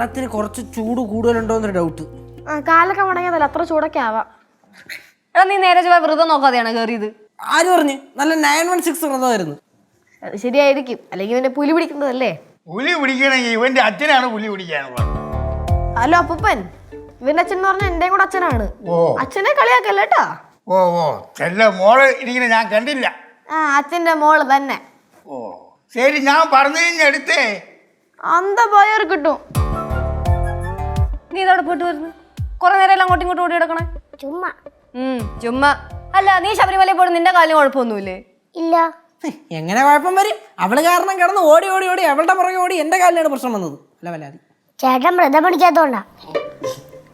വെള്ളത്തിന് കുറച്ച് ചൂട് കൂടുതലുണ്ടോ എന്നൊരു ഡൗട്ട് ആ കാലൊക്കെ മുടങ്ങിയതല്ല അത്ര ചൂടൊക്കെ ആവാം. എടാ നീ നേരെ ചൊവ്വ വ്രതം നോക്കാതെയാണ് കയറിയത് ആര് പറഞ്ഞു? നല്ല നയൻ വൺ സിക്സ് വ്രതമായിരുന്നു. അത് ശരിയായിരിക്കും. അല്ലെങ്കിൽ ഇവന്റെ പുലി പിടിക്കുന്നതല്ലേ? പുലി പിടിക്കണെങ്കിൽ ഇവന്റെ അച്ഛനാണ് പുലി പിടിക്കാനുള്ളത് ഹലോ അപ്പൂപ്പൻ. ഇവന്റെ അച്ഛൻ എന്ന് പറഞ്ഞാൽ എന്റെയും കൂടെ അച്ഛനാണ്. ഓ. അച്ഛനെ കളിയാക്കല്ല കേട്ടാ? ഓ ഓ. ചെല്ല മോൾ ഇരിക്കുന്ന ഞാൻ കണ്ടില്ല. ആ അച്ഛന്റെ മോൾ തന്നെ. ഓ. ശരി ഞാൻ പറഞ്ഞു കഴിഞ്ഞെടുത്തേ അന്ത പോയവർ കിട്ടും. നീ ഇതവിടെ പോയിട്ട് വരുന്നു? കുറെ നേരം എല്ലാം അങ്ങോട്ടും ഇങ്ങോട്ടും ഓടി കിടക്കണേ ചുമ്മാ. ഉം ചുമ്മാ. അല്ല നീ ശബരിമലയിൽ പോയിട്ട് നിന്റെ കാലം കുഴപ്പമൊന്നുമില്ലേ? ഇല്ല. എങ്ങനെ കുഴപ്പം വരും? അവൾ കാരണം കിടന്ന് ഓടി ഓടി ഓടി അവളുടെ പുറകെ ഓടി എന്റെ കാലിലാണ് പ്രശ്നം വന്നത്. അല്ല വല്ലാതി ചേട്ടൻ വ്രതം പഠിക്കാത്തോണ്ടാ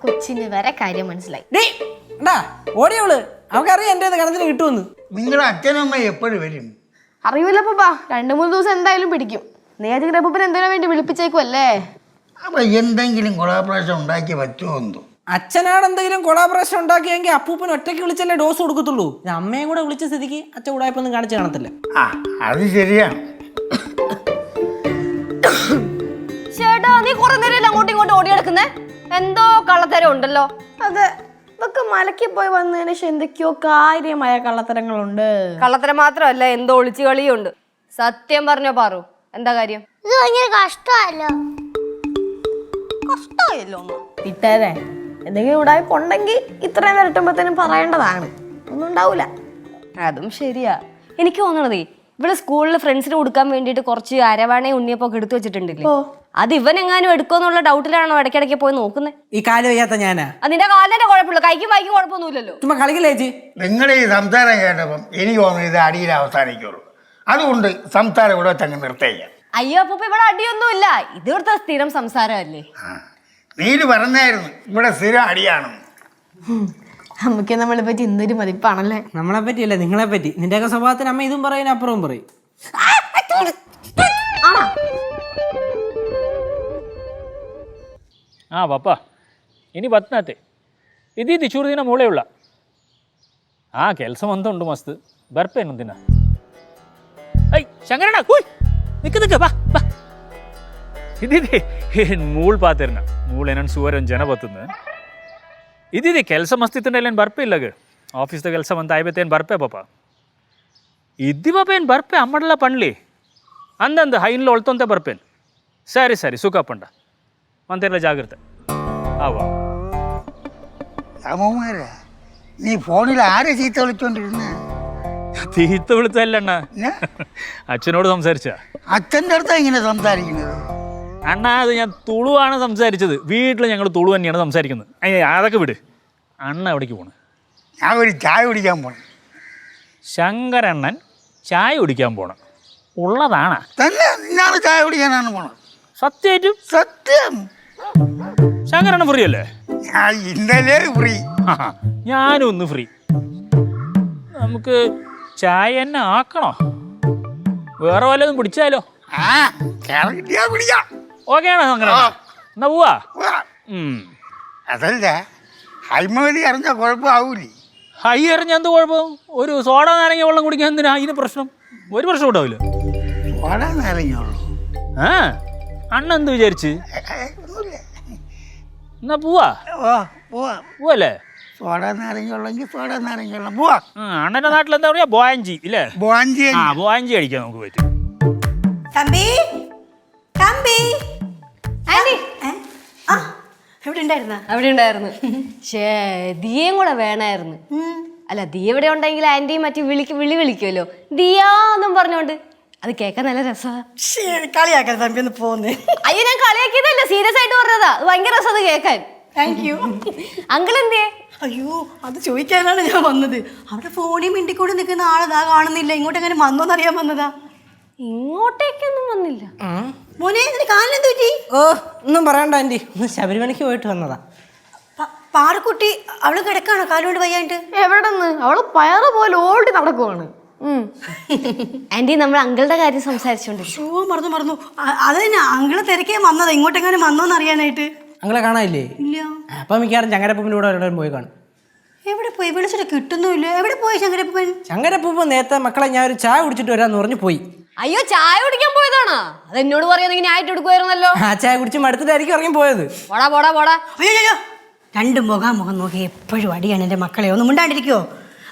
കൊച്ചിന് വരെ കാര്യം മനസ്സിലായി. ഡേ അവക്കറിയാം എന്റെ കണത്തിന് കിട്ടുമെന്ന്. നിങ്ങളുടെ അച്ഛനമ്മ എപ്പോഴും വരും? അറിയില്ല പപ്പാ രണ്ടു മൂന്ന് ദിവസം എന്തായാലും പിടിക്കും. നേരത്തെ അപ്പൂപ്പൻ എന്തിനാ വേണ്ടി വിളിപ്പിച്ചേക്കുമല്ലേ അപ്പൊ എന്തെങ്കിലും കൊളാബറേഷൻ ഉണ്ടാക്കി പറ്റുമോ എന്തോ? അച്ഛനാണ് എന്തെങ്കിലും കൊളാബറേഷൻ ഉണ്ടാക്കിയെങ്കിൽ അപ്പൂപ്പൻ ഒറ്റയ്ക്ക് വിളിച്ചല്ലേ ഡോസ് കൊടുക്കത്തുള്ളൂ. ഇത് അമ്മയും കൂടെ വിളിച്ച സ്ഥിതിക്ക് അച്ഛൻ ഉടായ്പൊന്നും കാണിച്ച് കാണത്തില്ല. ആ അത് ശരിയാണ്. ചേട്ടാ നീ കുറെ നേരം അങ്ങോട്ടും ഇങ്ങോട്ടും ഓടി കിടക്കുന്നേ എന്തോ കള്ളത്തരം ഉണ്ടല്ലോ. അതെ ഇതൊക്കെ മലക്കി പോയി വന്നതിന് ശേഷം എന്തൊക്കെയോ കാര്യമായ കള്ളത്തരങ്ങളുണ്ട്. കള്ളത്തരം മാത്രമല്ല എന്തോ ഒളിച്ചു കളിയുണ്ട്. സത്യം പറഞ്ഞോ പാറു എന്താ കാര്യം? ഇത് ഭയങ്കര കഷ്ടമല്ലോ കഷ്ടമായല്ലോ വിട്ടേരെ എന്തെങ്കിലും ഉടായ്പ ഉണ്ടെങ്കിൽ ഇത്രയും വരട്ടുമ്പോഴത്തേനും പറയേണ്ടതാണ്. ഒന്നും ഉണ്ടാവൂല. അതും ശരിയാ. എനിക്ക് തോന്നണതേ ഇവിടെ സ്കൂളിൽ ഫ്രണ്ട്സിന് കൊടുക്കാൻ വേണ്ടിയിട്ട് കുറച്ച് അരവാണയും ഉണ്ണിയപ്പൊക്കെ എടുത്തു വെച്ചിട്ടുണ്ടല്ലേ? അത് ഇവൻ എങ്ങാനും എടുക്കുമെന്നുള്ള ഡൗട്ടിലാണോ ഇടയ്ക്കിടയ്ക്ക് പോയി നോക്കുന്നത് ഈ കാൽ വയ്യാത്ത ഞാനാ. അതിന്റെ കാലിന്റെ കുഴപ്പമില്ല. കൈക്കും വായിക്കും കുഴപ്പമൊന്നുമില്ലല്ലോ. ചുമ്മാ കളിക്കില്ലേ ചേച്ചി? നിങ്ങളുടെ ഈ സംസാരം കേട്ടപ്പം എനിക്ക് തോന്നുന്നു ഇത് അടിയിൽ അവസാനിക്കുള്ളൂ. അതുകൊണ്ട് സംസാരം ഇവിടെ തന്നെ നിർത്തേക്കാം. അയ്യോ അപ്പൊ ഇവിടെ അടിയൊന്നുമില്ല ഇത് ഇവിടുത്തെ സ്ഥിരം സംസാരമല്ലേ ആ നീല് പറഞ്ഞായിരുന്നു ഇവിടെ സ്ഥിരം അടിയാണെന്ന് നമുക്ക് നമ്മളെ പറ്റി എന്തൊരു മതിപ്പാണല്ലേ നമ്മളെ പറ്റിയല്ല നിങ്ങളെ പറ്റി നിന്റെയൊക്കെ സ്വഭാവത്തിന് അമ്മ ഇതും പറയും അപ്പുറവും പറയും ಹಾಂ ಬಾಪ ಇನಿ ಬತ್ನಾತೆ ಇದ್ದಿದ್ದು ಚೂರು ದಿನ ಮೂಳೆ ಉಳ್ಳ ಹಾಂ ಕೆಲಸ ಅಂತ ಉಂಟು ಮಸ್ತ್ ಬರ್ಪೇನು ದಿನ ಐ ಶಂಕರಣ್ಣ ಕೂಯ್ ನಿಕ್ಕ ನಿಕ್ಕ ಬಾ ಬಾ ಇದ್ದಿದ್ದೆ ಏನು ಮೂಳ್ ಪಾತಿರ್ನ ಮೂಳೇನನ್ ಸುವರ್ ಒಂದು ಜನ ಬತ್ತದ ಇದ್ದಿದ್ದೆ ಕೆಲಸ ಮಸ್ತ್ ಇತ್ತಂದ್ರೆ ಏನು ಬರ್ಪೆ ಇಲ್ಲಗ ಆಫೀಸ್ದ ಕೆಲಸ ಅಂತ ಆಯ್ಬತ್ತೇನು ಬರ್ಪೆ ಪಾಪ ಇದ್ದಿ ಪಾಪ ಏನು ಬರ್ಪೆ ಅಮ್ಮಡಲ್ಲ ಪಣ್ಲಿ ಅಂದಂದು ಹೈನ್ಲ ಒಳ್ತಂತೆ ಬರ್ಪೇನು ಸರಿ ಸರಿ ಸುಖ ಪಂಡ ಮಂತೆಲ್ಲ ಜಾಗ್ರತೆ ആവാ രാമകുമാര നീ ഫോണിൽ ആരെ ചീത്ത വിളിച്ചോണ്ടിരുന്ന തീത്ത വിളിച്ചല്ലണ്ണ അച്ഛനോട് സംസാരിച്ച? അച്ഛന്റെ അടുത്താ ഇങ്ങനെ സംസാരിക്കുന്നത്? അണ്ണ അത് ഞാൻ തുളുവാണ് സംസാരിച്ചത്. വീട്ടിൽ ഞങ്ങൾ തുളു തന്നെയാണ് സംസാരിക്കുന്നത്. അയ്യ അതൊക്കെ വിട്. അണ്ണ എവിടേക്ക് പോണ്? ഞാൻ ഒരു ചായ കുടിക്കാൻ പോണം. ശങ്കരണ്ണൻ ചായ കുടിക്കാൻ പോണം. ഉള്ളതാണ്. തന്നെ ഞാൻ ചായ കുടിക്കാനാണ് പോണത്. സത്യമായിട്ടും സത്യം. ശങ്കരണ്ണൻ ഫ്രീ അല്ലേ? ഞാൻ ഇന്നലെ ഫ്രീ ഞാനും ഒന്ന് ഫ്രീ നമുക്ക് ചായ തന്നെ ആക്കണോ? വേറെ വല്ലതും പിടിച്ചാലോ ഓക്കെ ആണോ ശങ്കരണ്ണ എന്നാ പോവാ. അതല്ല ഹൈമതി അറിഞ്ഞ കുഴപ്പമാവൂലേ ഹൈ എറിഞ്ഞ എന്ത് കുഴപ്പം? ഒരു സോഡ നാരങ്ങ വെള്ളം കുടിക്കാൻ എന്തിനാ അതിന് പ്രശ്നം? ഒരു പ്രശ്നം ഉണ്ടാവില്ല. സോഡ നാരങ്ങ ആ അണ്ണ എന്ത് വിചാരിച്ച്? എന്നാ പോവാ? പോവാ. പോവല്ലേ? സോഡ നാരങ്ങുള്ളെങ്കിൽ സോഡ നാരങ്ങുള്ള പോവാ. ആ അണ്ണന്റെ നാട്ടിൽ എന്താ പറയാ? ബോയഞ്ചി ഇല്ലേ? ബോഞ്ചി ആ ബോയഞ്ചി അടിക്കാൻ നമുക്ക് പറ്റും. തമ്പി? തമ്പി? ആന്റി. ഏ? ആ. എവിടെ ഉണ്ടായിരുന്ന? അവിടെ ഉണ്ടായിരുന്നു. ഷേ ദിയയും കൂടെ വേണായിരുന്നു. അല്ല ദിയ ഇവിടെ ഉണ്ടെങ്കിൽ ആന്റിയും മറ്റു വിളിക്ക് വിളി വിളിക്കുമല്ലോ. ദിയാന്നും പറഞ്ഞോണ്ട്. അത് കേൾക്കാൻ നല്ല രസമാണ് കളിയാക്കാൻ തമ്പി ഒന്ന് പോന്ന്. അയ്യോ ഞാൻ കളിയാക്കിയതല്ല സീരിയസ് ആയിട്ട് പറഞ്ഞതാ. അത് ഭയങ്കര രസം അത് കേൾക്കാൻ താങ്ക് യു അങ്കിൾ എന്തേ അയ്യോ അത് ചോദിക്കാനാണ് ഞാൻ വന്നത്. അവിടെ ഫോണിൽ മിണ്ടിക്കൂടി നിൽക്കുന്ന ആളതാ കാണുന്നില്ല. ഇങ്ങോട്ട് എങ്ങനെ വന്നോന്ന് അറിയാൻ വന്നതാ. ഇങ്ങോട്ടേക്കൊന്നും വന്നില്ല. മോനെ നിന്റെ കാലിനെന്ത് പറ്റി? ഓ ഒന്നും പറയണ്ട ആന്റി ഒന്ന് ശബരിമലയ്ക്ക് പോയിട്ട് വന്നതാ. പാറക്കുട്ടി അവൾ കിടക്കാണോ? കാലുകൊണ്ട് വയ്യാണ്ട് എവിടെ നിന്ന് അവൾ പയറ് പോലെ ഓടി നടക്കുവാണ്. ആന്റി നമ്മൾ അങ്കിളുടെ കാര്യം സംസാരിച്ചോണ്ട് ഷോ മറന്നു മറന്നു. അത് തന്നെ അങ്കിൾ തിരക്കേ വന്നതാ. ഇങ്ങോട്ടെങ്ങനെ വന്നോന്ന് അറിയാനായിട്ട് അങ്ങളെ കാണാനില്ലേ? ഇല്ല. അപ്പം മിക്കവാറും ചങ്ങരപ്പൂപ്പിന്റെ കൂടെ പോയി കാണും. എവിടെ പോയി? വിളിച്ചിട്ട് കിട്ടുന്നുമില്ല. എവിടെ പോയി ശങ്കരപ്പൻ ചങ്ങരപ്പൂപ്പ് നേരത്തെ മക്കളെ ഞാൻ ഒരു ചായ കുടിച്ചിട്ട് വരാന്ന് പറഞ്ഞു പോയി. അയ്യോ ചായ കുടിക്കാൻ പോയതാണോ? അത് എന്നോട് പറയുന്നല്ലോ ആയിട്ട് എടുക്കുമായിരുന്നല്ലോ ആ ചായ കുടിച്ച് മടുത്തിട്ടായിരിക്കും ഇറങ്ങി പോയത്. പോടാ പോടാ പോടാ. അയ്യോ അയ്യോ രണ്ട് മുഖാമുഖം നോക്കി എപ്പോഴും അടിയാണ് എന്റെ മക്കളെ. ഒന്നും മിണ്ടാണ്ടിരിക്കുവോ?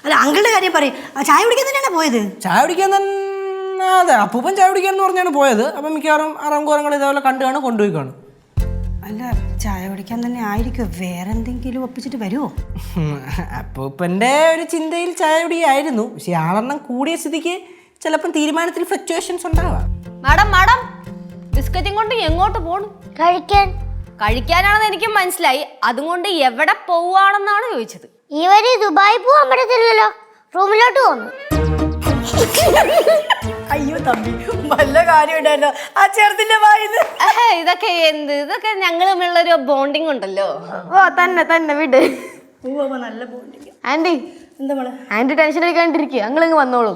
അല്ല അങ്കിളുടെ കാര്യം പറയും. ചായ കുടിക്കാൻ തന്നെയാണ് പോയത്? ചായ കുടിക്കാൻ തന്നെ അതെ അപ്പൂപ്പൻ ചായ കുടിക്കാൻ എന്ന് പറഞ്ഞാണ് പോയത്. അപ്പം മിക്കവാറും അറങ്കോറങ്ങൾ ഇതേപോലെ കണ്ടു കാണും കൊണ്ടുപോയി കാണും. അല്ല ചായ കുടിക്കാൻ തന്നെ ആയിരിക്കും. വേറെ എന്തെങ്കിലും ഒപ്പിച്ചിട്ട് വരുമോ അപ്പോൾ അപ്പൂപ്പന്റെ ഒരു ചിന്തയിൽ ചായ കുടിയായിരുന്നു. പക്ഷെ ആളെണ്ണം കൂടിയ സ്ഥിതിക്ക് ചിലപ്പം തീരുമാനത്തിൽ ഫ്ലക്ച്വേഷൻസ് ഉണ്ടാവാം. മാഡം മാഡം ബിസ്ക്കറ്റും കൊണ്ട് എങ്ങോട്ട് പോണു? കഴിക്കാൻ. കഴിക്കാനാണെന്ന് എനിക്ക് മനസ്സിലായി. അതുകൊണ്ട് എവിടെ പോവാണെന്നാണ് ചോദിച്ചത്. ഇവർ ദുബായി പോവാൻ പറ്റത്തില്ലല്ലോ. റൂമിലോട്ട് പോന്നു. അയ്യോ തമ്പി നല്ല കാര്യം ഉണ്ടായിരുന്നോ? ആ ചെറുതിന്റെ ഇതൊക്കെ എന്ത്? ഇതൊക്കെ ഞങ്ങൾ തമ്മിലുള്ള ഒരു ബോണ്ടിങ് ഉണ്ടല്ലോ. ഓ തന്നെ തന്നെ വിട്. നല്ല ബോണ്ടിങ് ആന്റി എന്താ മോളെ? ആന്റി ടെൻഷൻ അടിക്കാണ്ടിരിക്കുക അങ്ങളിങ്ങ് വന്നോളൂ.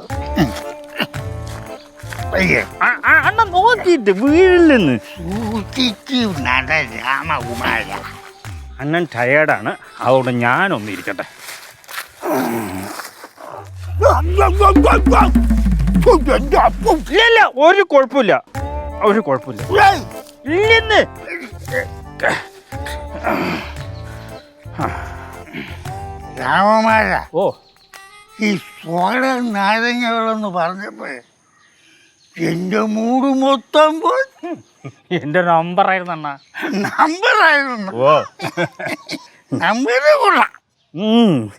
അണ്ണ വീഴില്ലെന്ന് രാമകുമാര. അണ്ണൻ ടയേർഡാണ് അതുകൊണ്ട് ഞാനൊന്ന് ഇരിക്കട്ടെ. ഇല്ല ഇല്ല ഒരു കുഴപ്പമില്ല. ഒരു കുഴപ്പമില്ല. ഇല്ലെന്ന്. രാമമാര ഓ. ഈ സോഡ നാരങ്ങകളെന്ന് പറഞ്ഞപ്പോൾ എന്റെ മൂട് മൊത്തം പോയി. എന്റെ നമ്പറായിരുന്നു അണ്ണ. നമ്പറായിരുന്നു. ഓ. നമ്പര് കൊള്ളാം. ഉം.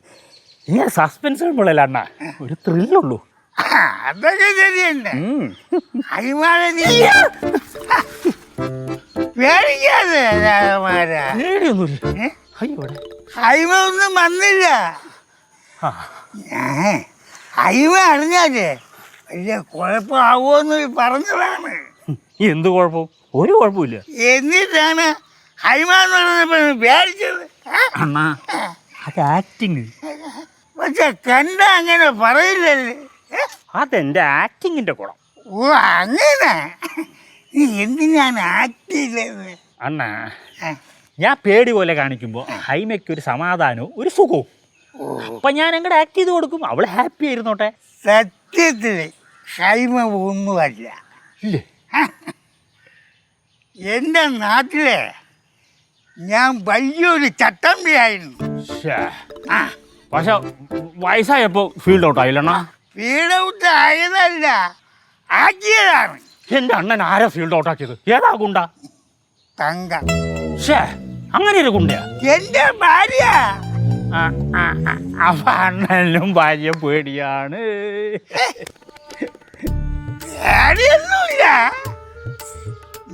ഇങ്ങനെ സസ്പെൻസ് ഉള്ളല്ല അണ്ണ? ഒരു ത്രില്ലുള്ളൂ അതൊക്കെ പേടിക്കാതെ പേടിയൊന്നുമില്ല അയ്യോടെ അയിമ ഒന്നും വന്നില്ല. അയിമ അറിഞ്ഞാലേ വലിയ കുഴപ്പമാവോന്ന് പറഞ്ഞതാണ്. എന്ത് കുഴപ്പം? ഒരു കുഴപ്പമില്ല എന്നിട്ടാണ് ഹൈമ എന്ന് പറഞ്ഞപ്പോൾ പേടിച്ചത്. അത് ആക്ടിങ് പക്ഷെ കണ്ട അങ്ങനെ പറയില്ലല്ലേ? അതെന്റെ ആക്ടിങ്ങിന്റെ കുളം ഓ അങ്ങനെ? നീ എന്തിനാണ് ആക്ട് ചെയ്തത് അണ്ണ ഞാൻ പേടി പോലെ കാണിക്കുമ്പോൾ ഹൈമയ്ക്ക് ഒരു സമാധാനവും ഒരു സുഖവും. അപ്പൊ ഞാൻ അങ്ങോട്ട് ആക്ട് ചെയ്ത് കൊടുക്കും. അവൾ ഹാപ്പി ആയിരുന്നോട്ടെ? സത്യത്തിൽ ഹൈമ ഒന്നുമല്ല. ഇല്ലേ? എന്റെ നാട്ടിലെ ഞാൻ വലിയൊരു ചട്ടമ്പിയായിരുന്നു. പക്ഷെ വയസ്സായപ്പോ ഫീൽഡ് ഔട്ട് ആയില്ലണ്ണ. ഫീൽഡ് ഔട്ട് ആയതല്ല ആക്കിയതാണ്. എന്റെ അണ്ണൻ ആരാ ഫീൽഡ് ഔട്ട് ആക്കിയത് ഏതാ ഗുണ്ട? തങ്ക. ഷേ അങ്ങനെ ഒരു ഗുണ്ടയാ. എന്റെ ഭാര്യ. അപ്പൊ അണ്ണനും ഭാര്യ പേടിയാണ്. പേടിയൊന്നുമില്ല.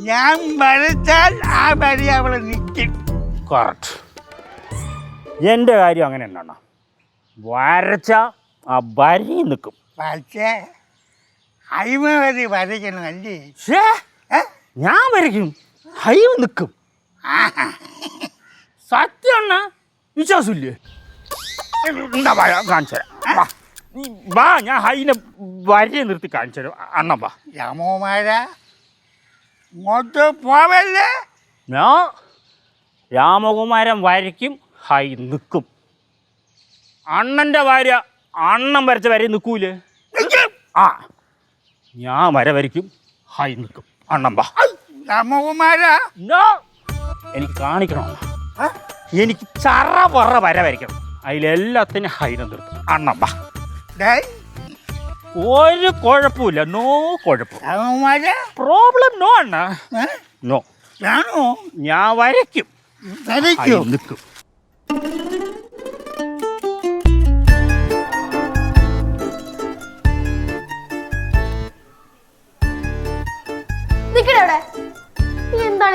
ഞാൻ വരച്ചാൽ ആ ഭാര്യ അവളെ നിൽക്കും. കറക്റ്റ് എന്റെ കാര്യം അങ്ങനെ ഉണ്ടണ്ണ വരച്ച ആ വരി നിൽക്കും പക്ഷേ അയിമ വരെ വരയ്ക്കണം അല്ലേ ഷേ ഞാൻ വരയ്ക്കും. ഹൈവ് നിൽക്കും. സത്യം അണ്ണ വിശ്വാസമില്ലേ? എന്താ വാ, കാണിച്ചു തരാം. നീ വാ ഞാൻ ഹൈനെ വരി നിർത്തി കാണിച്ചു തരാം. അണ്ണ വാ. രാമോമാര ഇങ്ങോട്ട് പോവല്ലേ? ഞാൻ രാമകുമാരൻ വരയ്ക്കും ഹൈ നിൽക്കും അണ്ണന്റെ ഭാര്യ അണ്ണൻ വരച്ച വരെ നിൽക്കൂലേ? ആ. ഞാൻ വര വരയ്ക്കും. ഹായ് നിൽക്കും. അണ്ണം വാ. എനിക്ക് കാണിക്കണം. എനിക്ക് ചറ പറ വര വരയ്ക്കണം. അതിലെല്ലാത്തിനും ഹൈ നിർത്തും അണ്ണം വാ. ഒരു കുഴപ്പമില്ല. നോ കുഴപ്പം. പ്രോബ്ലം നോ അണ്ണ. നോ. ഞാൻ വരയ്ക്കും. നിൽക്കും.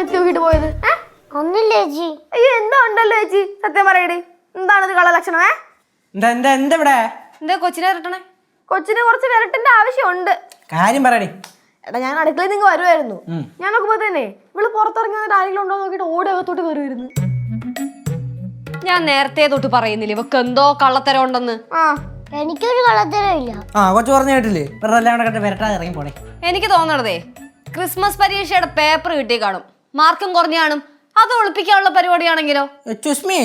എത്തി നോക്കിട്ട് പോയത്? ഒന്നില്ല ചേച്ചി. അയ്യോ എന്താ ഉണ്ടല്ലോ ചേച്ചി? സത്യം പറയടി. എന്താണ് ഇത് കള്ളലക്ഷണം ഏ? എന്താ എന്താ എന്താ ഇവിടെ? എന്താ കൊച്ചിനെ ഇരട്ടണേ കൊച്ചിന് കുറച്ച് വിരട്ടേണ്ട ആവശ്യമുണ്ട്. കാര്യം പറയടി. എടാ ഞാൻ അടുക്കളയിൽ നിങ്ങൾ വരുമായിരുന്നു ഞാൻ നോക്കുമ്പോ തന്നെ ഇവൾ പുറത്തിറങ്ങി വന്നിട്ട് ആരെങ്കിലും ഉണ്ടോ നോക്കിട്ട് നോക്കിയിട്ട് ഓടി അകത്തോട്ട് കയറി വരുന്നു ഞാൻ നേരത്തെ തൊട്ട് പറയുന്നില്ല ഇവക്ക് എന്തോ കള്ളത്തരം ഉണ്ടെന്ന്. ആ. എനിക്കൊരു കള്ളത്തരം ഇല്ല. ആ കൊച്ചു പറഞ്ഞു കേട്ടില്ലേ? വെറുതെ എല്ലാം കൂടെ കണ്ട് വരട്ടാതെ ഇറങ്ങി പോണേ. എനിക്ക് തോന്നണതേ ക്രിസ്മസ് പരീക്ഷയുടെ പേപ്പർ കിട്ടി കാണും. മാർക്കും കുറഞ്ഞാണ് അത് ഒളിപ്പിക്കാനുള്ള പരിപാടിയാണെങ്കിലോ? ചുസ്മി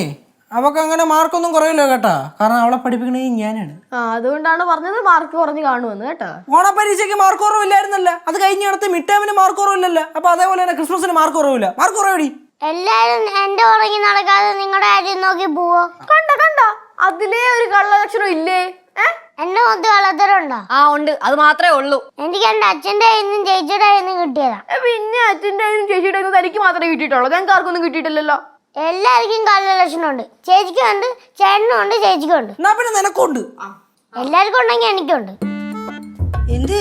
അവക്ക് അങ്ങനെ മാർക്കൊന്നും കുറയില്ല കേട്ടാ. കാരണം അവളെ പഠിപ്പിക്കണേ ഞാനാണ്. ആ അതുകൊണ്ടാണ് പറഞ്ഞത് മാർക്ക് കുറഞ്ഞ് കാണുമെന്ന് കേട്ടോ. ഓണപ്പരീക്ഷയ്ക്ക് മാർക്ക് കുറവില്ലായിരുന്നല്ല. അത് കഴിഞ്ഞ അടുത്ത് മിഡ് ടേമിന് മാർക്ക് കുറവില്ലല്ലോ. അപ്പൊ അതേപോലെ തന്നെ ക്രിസ്മസിന് മാർക്ക് കുറവില്ല. മാർക്ക് കുറവടി. എല്ലാരും എന്റെ ഉറങ്ങി നടക്കാതെ നിങ്ങളുടെ കാര്യം നോക്കി പോവോ? കണ്ട കണ്ട? അതിലേ ഒരു കള്ളലക്ഷണം ഇല്ലേ? എന്റെ മൊത്തം വളർത്തലുണ്ടോ? ആ ഉണ്ട്. അത് മാത്രമേ ഉള്ളൂ. എനിക്ക് എന്റെ അച്ഛന്റെ കയ്യിൽ ചേച്ചിയുടെ കയ്യിൽ കിട്ടിയതാ. പിന്നെ അച്ഛന്റെ കയ്യിലും ചേച്ചിയുടെ കയ്യിലും തനിക്ക് മാത്രമേ കിട്ടിയിട്ടുള്ളൂ. ഞങ്ങൾക്ക് ആർക്കൊന്നും കിട്ടിയിട്ടില്ലല്ലോ. എല്ലാവർക്കും കള്ള ഉണ്ട്. ചേച്ചിക്കും ഉണ്ട് ചേട്ടനും ഉണ്ട് ചേച്ചിക്കും ഉണ്ട്. എന്നാ പിന്നെ നിനക്കുണ്ട്. എല്ലാവർക്കും ഉണ്ടെങ്കിൽ എനിക്കുണ്ട്. എന്ത്?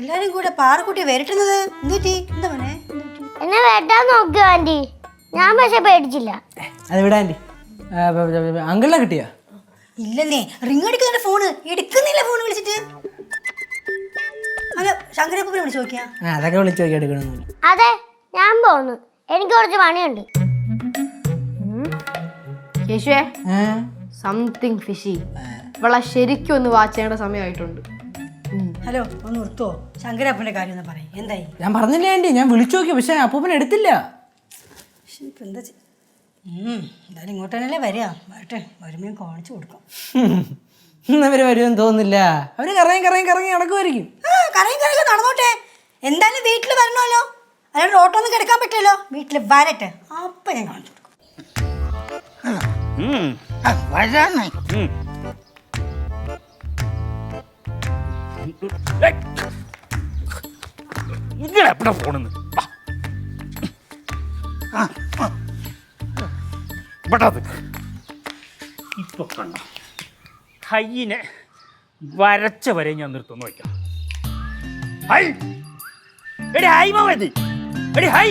എല്ലാരും കൂടെ പാറക്കുട്ടി വരട്ടുന്നത്? എന്തുപറ്റി എന്താ മോനെ? എന്നെ വെട്ടാൻ നോക്കിയോ ആന്റി ഞാൻ പക്ഷെ പേടിച്ചില്ല. അത് വിടാന്റി അങ്കിളിനെ കിട്ടിയാ? ഇല്ലെന്നേ. റിങ് അടിക്കുന്നുണ്ട് ഫോണ് എടുക്കുന്നില്ല ഫോൺ വിളിച്ചിട്ട്. അല്ല ശങ്കരപ്പനെ വിളിച്ചു നോക്കിയാ? ആ അതൊക്കെ വിളിച്ച് നോക്കി എടുക്കണമെന്നില്ല അതെ ഞാൻ പോന്നു എനിക്ക് കുറച്ച് പണിയുണ്ട്. കേശുവേ സംതിങ് ഫിഷി ഇവളെ ശരിക്കും ഒന്ന് വാച്ച് ചെയ്യേണ്ട സമയമായിട്ടുണ്ട്. ഹലോ ഒന്ന് നിർത്തോ. ശങ്കരപ്പന്റെ കാര്യം ഒന്ന് പറയും. എന്തായി? ഞാൻ പറഞ്ഞില്ലേ ആന്റി ഞാൻ വിളിച്ചു നോക്കി പക്ഷെ അപ്പൂപ്പൻ എടുത്തില്ല. ശ്ശെ, ഇപ്പൊ എന്താ ചെയ്യ- എന്തായാലും ഇങ്ങോട്ട് തന്നെയല്ലേ വരിക. വരട്ടെ വരുമ്പോൾ കാണിച്ചു കൊടുക്കാം. ഇന്നവര് വരുമെന്ന് തോന്നുന്നില്ല. അവർ കറങ്ങി കറങ്ങി കറങ്ങി നടക്കുമായിരിക്കും. ആ കറങ്ങി കറങ്ങി നടന്നോട്ടെ. എന്തായാലും വീട്ടിൽ വരണമല്ലോ. അല്ലാണ്ട് ഓട്ടോന്നും കിടക്കാൻ പറ്റില്ലല്ലോ. വീട്ടിൽ വരട്ടെ. അപ്പൊ ഞാൻ കാണിച്ചു കൊടുക്കും. ആ, ഇങ്ങനെ എപ്പോഴാണ് ഫോണെന്ന് ഇവിടെ നിക്ക്. ഇപ്പൊ കണ്ട. കയ്യിനെ വരച്ച വരെ ഞാൻ നിർത്തുന്നു വയ്ക്കാം. ഹൈ! എടി ഹൈ എടി ഹൈ!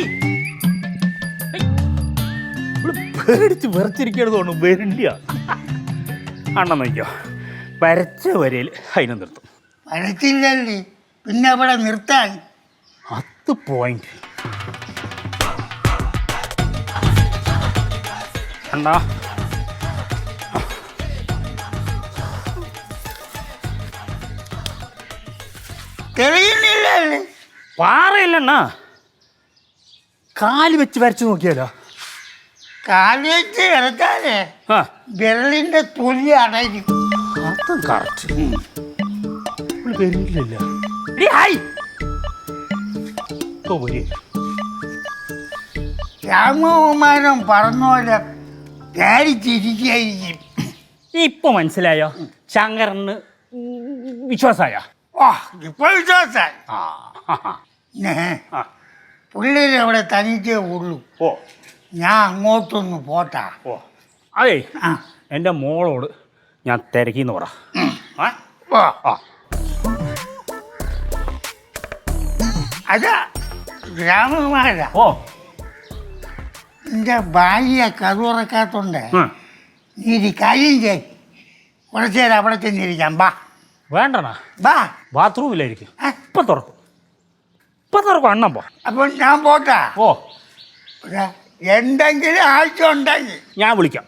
പേടിച്ച് വിറച്ചിരിക്കണത് കൊണ്ട് വരില്ല അണ്ണ നോക്കിയോ വരച്ച വരയിൽ അതിനെ നിർത്തും. വരച്ചില്ലേ പിന്നെ അവിടെ നിർത്താൻ. പത്ത് പോയിന്റ് കണ്ടാ? പാറയില്ലണ്ണ? കാൽ വെച്ച് വരച്ചു നോക്കിയാലോ? കാൽ വെച്ച് വരച്ചാലേ ആ. വിരലിന്റെ തൊലി അടയിരിക്കും. അതും കറക്റ്റ് രാമകുമാരൻ പറഞ്ഞ പോലെ ധ്യാനിച്ചിരിക്കുകയായിരിക്കും ഇപ്പൊ മനസ്സിലായോ? ശങ്കറിന് വിശ്വാസായ? ഓ ഇപ്പൊ വിശ്വാസായി. പിള്ളേര് അവിടെ തനിച്ചേ ഉള്ളൂ. ഓ. ഞാൻ അങ്ങോട്ടൊന്ന് പോട്ടാ. ഓ. അതെ എന്റെ എന്റെ മോളോട് ഞാൻ തിരക്കിന്ന് പറ. അതാ രാമകുമാര ഓ. എന്റെ ഭാര്യ കറുറക്കാത്തോണ്ട്. നീ ഒരു കാര്യം ചെയ്. കുറച്ചു നേരം അവിടെ ചെന്നിരിക്കാം. ബാ. വേണ്ടണ ബാ. ബാത്റൂമിലായിരിക്കും. ഇപ്പൊ തുറക്കും. ഇപ്പൊ തുറക്കും. അണ്ണം പോ. അപ്പൊ ഞാൻ പോട്ടാ. ഓ എന്തെങ്കിലും ആവശ്യം ഉണ്ടെങ്കിൽ. ഞാൻ വിളിക്കാം.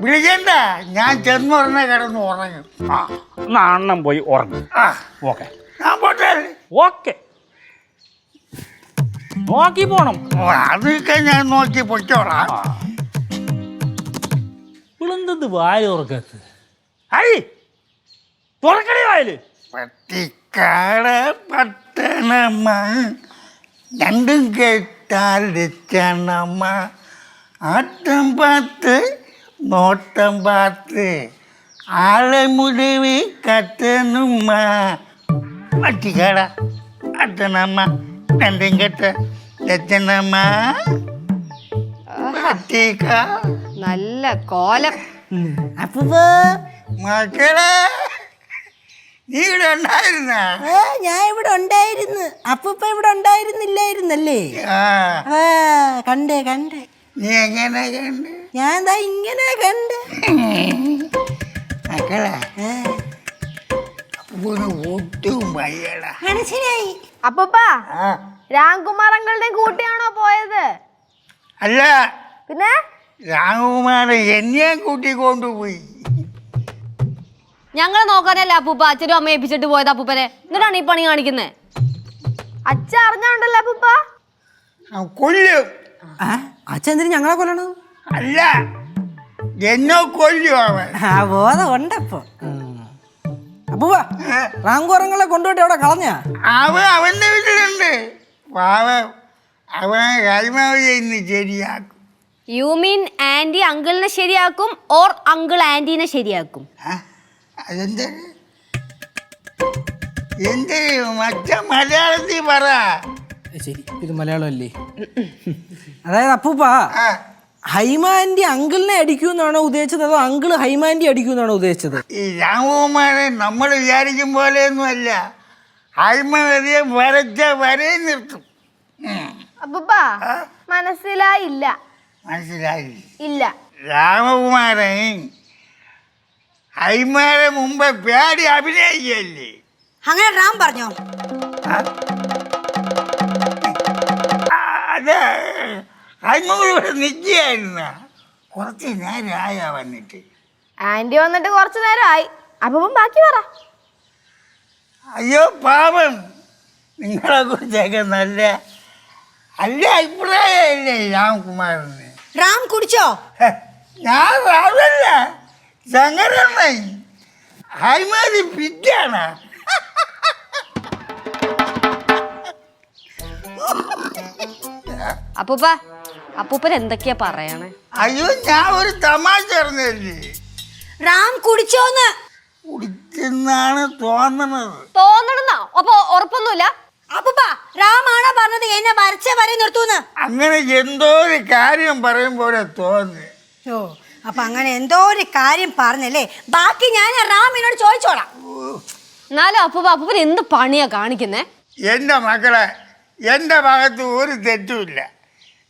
വിളിക്കണ്ട. ഞാൻ ചെന്നുടനെ കിടന്ന് ഉറങ്ങും. ആ. എന്നാ അണ്ണം പോയി ഉറങ്ങും. ആ. ഓക്കെ. ഞാൻ പോട്ടെ. ഓക്കെ. നോക്കി പോണം. ഓ, അതൊക്കെ ഞാൻ നോക്കി പൊയ്ക്കോളാം. ഇളന്തത് വായ തുറക്കത്ത് ഐ തുറക്കണേ വായൽ പട്ടിക്കാട് പട്ടണമ്മ രണ്ടും കേട്ടാൽ രക്ഷണമ്മ ആട്ടം പാത്ത് നോട്ടം പാത്ത് ആളെ മുഴുവി കത്തനുമ്മ പട്ടിക്കാട പട്ടണമ്മ രണ്ടും കേട്ട നല്ല കോലം. അപ്പൂപ്പ. മക്കളെ നീ ഇവിടെ ഉണ്ടായിരുന്ന ഞാൻ ഇവിടെ ഉണ്ടായിരുന്നു. അപ്പൂപ്പ ഇവിടെ ഉണ്ടായിരുന്നില്ലായിരുന്നല്ലേ? കണ്ടേ കണ്ടേ. നീ എങ്ങനെ കണ്ട്? ഞാൻ എന്താ ഇങ്ങനെ കണ്ട്. മക്കളെ അപ്പൂന് ഒട്ടും വയ്യടാ. മനസ്സിലായി. അപ്പപ്പാ രാംകുമാർ അങ്കളുടെ കൂട്ടിയാണോ പോയത്? അല്ല. പിന്നെ? രാംകുമാർ എന്നെ കൂട്ടി കൊണ്ടുപോയി ഞങ്ങൾ നോക്കാനല്ല അപ്പൂപ്പ? അച്ഛനും അമ്മ ഏൽപ്പിച്ചിട്ട് പോയത് അപ്പൂപ്പനെ. എന്നിട്ടാണ് ഈ പണി കാണിക്കുന്നത് അച്ഛ അറിഞ്ഞോണ്ടല്ലോ അപ്പൂപ്പ? കൊല്ലും. അച്ഛൻ എന്തിനു ഞങ്ങളെ കൊല്ലണത്? അല്ല. എന്നോ കൊല്ലും അവൻ. ആ ബോധം ഉണ്ടപ്പോ അപ്പൂവ റാങ്കുറങ്ങളെ കൊണ്ടുപോയിട്ട് അവിടെ കളഞ്ഞ? അവൻ അവന്റെ വീട്ടിലുണ്ട്. പാവം. അവൻ കൈമാവ് ഇന്ന് ശരിയാക്കും. യു മീൻ ആന്റി അങ്കിളിനെ ശരിയാക്കും ഓർ അങ്കിൾ ആന്റിനെ ശരിയാക്കും? ആ, അതെന്താ? എന്ത്? മറ്റ മലയാളത്തിൽ പറ. ശരി ഇത് മലയാളം അല്ലേ അതായത് അപ്പൂപ്പ. ആ, ഹൈമാൻഡി അങ്കിളിനെ അടിക്കൂ എന്നാണോ ഉദ്ദേശിച്ചത് അതോ അങ്കിൾ ഹൈമാൻഡി അടിക്കൂന്നാണോ ഉദ്ദേശിച്ചത്? ഈ രാമകുമാരൻ നമ്മൾ വിചാരിക്കും പോലെയൊന്നുമല്ല. അഴിമതിയെ വരച്ച വരെ നിർത്തും. ഉം, അപ്പൂപ്പ മനസ്സിലായില്ല. മനസ്സിലായി. ഇല്ല. രാമകുമാരൻ ഹൈമാരെ മുമ്പ് പേടി അഭിനയിക്കല്ലേ അങ്ങനെ റാം പറഞ്ഞോ. ആ? ആ, അത് ഹൈമൂർ ഇവിടെ നിൽക്കുകയായിരുന്ന. കുറച്ച് നേരമായ വന്നിട്ട്. ആന്റി വന്നിട്ട് കുറച്ച് നേരമായി അപ്പം ബാക്കി പറ. അയ്യോ പാപം നിങ്ങളെ കുറിച്ചൊക്കെ നല്ല നല്ല അഭിപ്രായമല്ലേ രാംകുമാറിന്? റാം കുടിച്ചോ? ഞാൻ രാവല്ല ശങ്കരണ്ണൻ ഹൈമാരി പിറ്റാണ്. അപ്പൂപ്പ അപ്പൂപ്പൻ എന്തൊക്കെയാ പറയണേ? അയ്യോ ഞാൻ ഒരു തമാശ അറിഞ്ഞല്ലേ റാം കുടിച്ചോന്ന്. കുടിക്കുന്നാണ് തോന്നണത്. തോന്നണെന്നാ? അപ്പൊ ഉറപ്പൊന്നുമില്ല? അപ്പൂപ്പ റാമാണോ പറഞ്ഞത്? എന്നെ വരച്ച വരെ നിർത്തൂന്ന്. അങ്ങനെ എന്തോ ഒരു കാര്യം പറയുമ്പോലെ തോന്നി ഓ അപ്പൊ അങ്ങനെ എന്തോ ഒരു കാര്യം പറഞ്ഞല്ലേ? ബാക്കി ഞാൻ റാമിനോട് ചോദിച്ചോളാം. എന്നാലും അപ്പൂപ്പ അപ്പൂപ്പൻ എന്ത് പണിയാ കാണിക്കുന്നേ? എന്റെ മക്കളെ എന്റെ ഭാഗത്ത് ഒരു തെറ്റുമില്ല.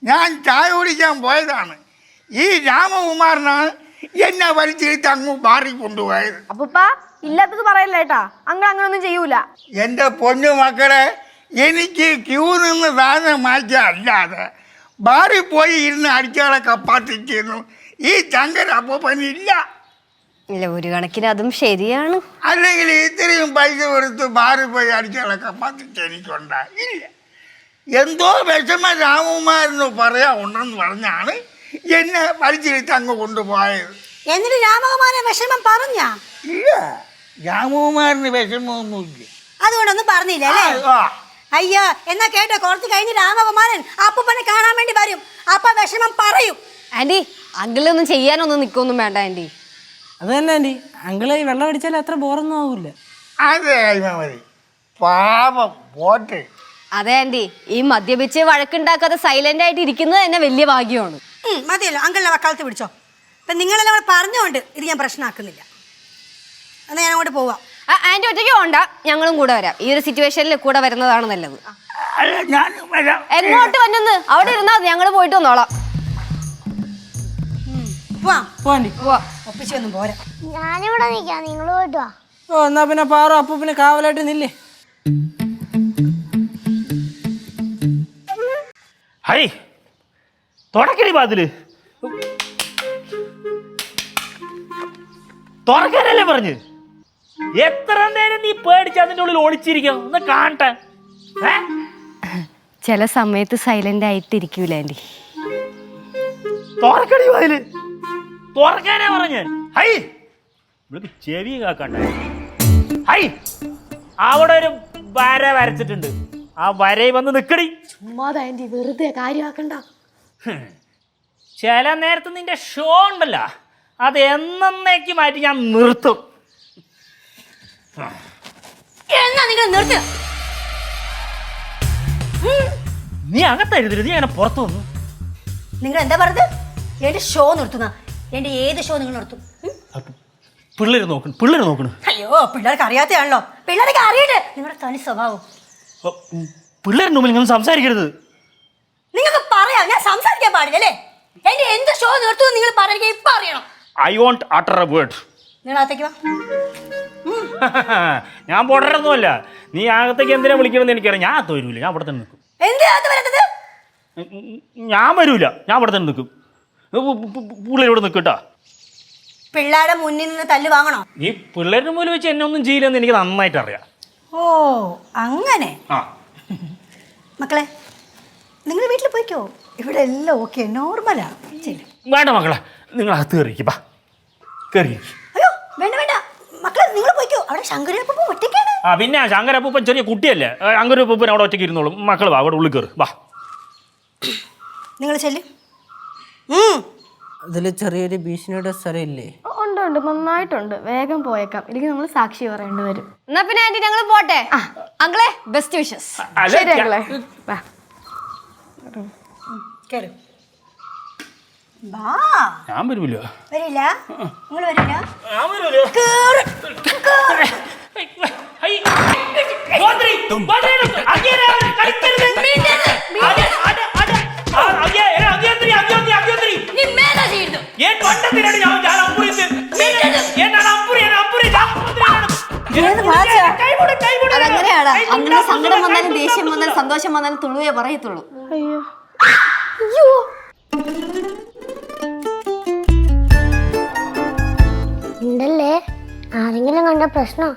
ഞാൻ ചായ കുടിക്കാൻ പോയതാണ്. ഈ രാമകുമാരനാണ് എന്നെ വലിച്ചിരുത്തി അങ്ങ് മാറി കൊണ്ടുപോയത് അപ്പൂപ്പ ഇല്ലാത്തത് പറയല്ലേട്ടാ അങ്ങൾ അങ്ങനൊന്നും ചെയ്യൂല. എന്റെ പൊന്നു മക്കളെ എനിക്ക് ക്യൂ നിന്ന് സാധനം മാറ്റിയ അല്ലാതെ മാറി പോയി ഇരുന്ന് അടിച്ചാളെ ചെയ്യുന്നു. ഈ ചങ്കൻ അപ്പനില്ല ഇല്ല. ഒരു കണക്കിന് അതും ശരിയാണ്. അല്ലെങ്കിൽ ഇത്രയും പൈസ കൊടുത്ത് മാറിപ്പോയി പോയി അടിച്ചാളെ കപ്പാത്തിച്ച് എനിക്കുണ്ടാ ഇല്ല. എന്തോ വിഷമ രാമകുമാരെന്ന് പറയാ ഉണ്ടെന്ന് പറഞ്ഞാണ് എന്നെ പരിചയത്ത് അങ്ങ് കൊണ്ടുപോയത്. എന്നിട്ട് രാമകുമാരൻ വിഷമം പറഞ്ഞ? ഇല്ല രാമകുമാരന് വിഷമമൊന്നുമില്ല. അതുകൊണ്ടൊന്നും പറഞ്ഞില്ല അല്ലേ? അയ്യോ എന്നാ കേട്ടോ കുറച്ച് കഴിഞ്ഞ് രാമകുമാരൻ അപ്പൂപ്പനെ കാണാൻ വേണ്ടി വരും. അപ്പ വിഷമം പറയും. ആന്റി അങ്കിളൊന്നും ചെയ്യാനൊന്നും നിൽക്കൊന്നും വേണ്ട ആന്റി. അത് തന്നെ ആന്റി അങ്കിൾ ഈ വെള്ളം അടിച്ചാൽ അത്ര ബോറൊന്നും ആവൂല അതെ പാപം പോട്ടെ. അതെ ആന്റി. ഈ മദ്യപിച്ച് വഴക്കുണ്ടാക്കാതെ സൈലന്റ് ആയിട്ട് ഇരിക്കുന്നത് തന്നെ വലിയ ഭാഗ്യമാണ്. ഉം, മതിയല്ലോ. അങ്കിളിനെ വക്കാലത്ത് പിടിച്ചോ. അപ്പൊ നിങ്ങളെല്ലാം കൂടെ പറഞ്ഞുകൊണ്ട് ഇത് ഞാൻ പ്രശ്നമാക്കുന്നില്ല എന്നാ ഞാൻ അങ്ങോട്ട് പോവാം. ആ, ആന്റി ഒറ്റയ്ക്ക് പോണ്ട. ഞങ്ങളും കൂടെ വരാം. ഈ ഒരു സിറ്റുവേഷനിൽ കൂടെ വരുന്നതാണ് നല്ലത്. അല്ല ഞാൻ വരാം. എങ്ങോട്ട് വന്നെന്ന്? അവിടെ ഇരുന്നാ ഞങ്ങൾ പോയിട്ട് വന്നോളാം. പോവാം. പോണ്ടി ഒപ്പിച്ചൊന്നും പോരാ. ഞാനിവിടെ നിൽക്കാം നിങ്ങൾ പോയിട്ട് വാ. ഓ എന്നാ പിന്നെ പാറു അപ്പൂപ്പിന് കാവലായിട്ട് നില്ലേ. ഹൈ തുടക്കടി വാതിൽ. തുറക്കാനല്ലേ പറഞ്ഞ്? എത്ര നേരം നീ പേടിച്ച് അതിന്റെ ഉള്ളിൽ ഒളിച്ചിരിക്കണം ഒന്ന് കാണട്ടെ. ഏ? ചില സമയത്ത് സൈലന്റ് ആയിട്ടിരിക്കൂല തുറക്കടി വാതിൽ. തുറക്കാനേ പറഞ്ഞ്. ഹൈ ഇവിടേക്ക് ചെവി കാക്കണ്ട ഹൈ അവിടെ ഒരു വര വരച്ചിട്ടുണ്ട്. ആ വരയിൽ വന്ന് നിക്കടി. ചുമ്മാതെ വെറുതെ കാര്യമാക്കണ്ട. ചില നേരത്ത് നിന്റെ ഷോ ഉണ്ടല്ലോ അത് എന്നേക്ക് മാറ്റി ഞാൻ നിർത്തും. എന്നാ നിങ്ങൾ നിർത്തുക നീ അകത്തരുതരുത് നീ അങ്ങനെ പുറത്തു വന്നു. നിങ്ങൾ എന്താ പറഞ്ഞത്? എന്റെ ഷോ നിർത്തുന്ന. എന്റെ ഏത് ഷോ നിങ്ങൾ നിർത്തും? ഉം? പിള്ളേർ നോക്കണം പിള്ളേർ നോക്കണം. അയ്യോ പിള്ളേർക്ക് അറിയാത്തതാണല്ലോ. പിള്ളേർക്ക് അറിയട്ടെ. നിങ്ങളുടെ തനി സ്വഭാവം. പിള്ളേരുടെ മുമ്പിൽ നിങ്ങൾ സംസാരിക്കരുത്. നിങ്ങൾക്ക് പറയാം. ഞാൻ സംസാരിക്കാൻ പാടില്ല അല്ലേ? എന്റെ എന്ത് ഷോ നിർത്തുന്നു നിങ്ങൾ പറയുക ഇപ്പൊ അറിയണം. I won't utter a word നിങ്ങൾ അകത്തേക്ക് വാ. ഞാൻ പൊടരൊന്നുമല്ല നീ അകത്തേക്ക് എന്തിനാ വിളിക്കണമെന്ന് എനിക്കറിയാം. ഞാൻ അകത്ത് വരൂല. ഞാൻ ഇവിടെ തന്നെ നിൽക്കും എന്തിനകത്ത് വരുന്നത് ഞാൻ വരൂല. ഞാൻ ഇവിടെ തന്നെ നിൽക്കും പിള്ളേർ ഇവിടെ നിൽക്കട്ടാ പിള്ളേരുടെ മുന്നിൽ നിന്ന് തല്ല് വാങ്ങണോ? നീ പിള്ളേരുടെ മുന്നിൽ വെച്ച് എന്നെ ഒന്നും ചെയ്യില്ലെന്ന് എനിക്ക് നന്നായിട്ട് അറിയാം ഓ അങ്ങനെ? ആ. മക്കളെ നിങ്ങൾ വീട്ടിൽ പോയിക്കോ? ഇവിടെ എല്ലാം ഓക്കെ നോർമലാ വേണ്ട മക്കളെ നിങ്ങൾ അകത്ത് കയറിയിരിക്കും ബാ. കയറി അയ്യോ വേണ്ട വേണ്ട. മക്കളെ നിങ്ങൾ പോയിക്കോ. അവിടെ ശങ്കരപ്പ ഒറ്റയ്ക്കാണ്. ആ പിന്നെ ശങ്കരപ്പൂപ്പൻ ചെറിയ കുട്ടിയല്ലേ? ശങ്കരപ്പൂപ്പൻ അവിടെ ഒറ്റയ്ക്ക് ഇരുന്നോളും. മക്കൾ വാ അവിടെ ഉള്ളിൽ കയറി വാ നിങ്ങൾ ചെല്ലും. അതിൽ ചെറിയൊരു ഭീഷണിയുടെ സ്ഥലമില്ലേ ഉണ്ട് നന്നായിട്ടുണ്ട്. വേഗം പോയേക്കാം. ഇല്ലെങ്കിൽ നമ്മൾ സാക്ഷി പറയേണ്ടി വരും. എന്നാ പിന്നെ ആന്റി ഞങ്ങൾ പോട്ടെ. അങ്കളെ ബെസ്റ്റ് വിഷസ് അല്ല, ശരി അങ്ങളെ വാ. കേറ്. വാ ഞാൻ വരുമല്ലോ വരില്ല. നിങ്ങൾ വരില്ല. ഞാൻ കേറ്. അതങ്ങനെയാണ് അങ്ങനെ സങ്കടം വന്നാലും ദേഷ്യം വന്നാലും സന്തോഷം വന്നാലും തുളുവേ പറയത്തുള്ളൂ. അയ്യോ. ഉണ്ടല്ലേ? ആരെങ്കിലും കണ്ട പ്രശ്നം?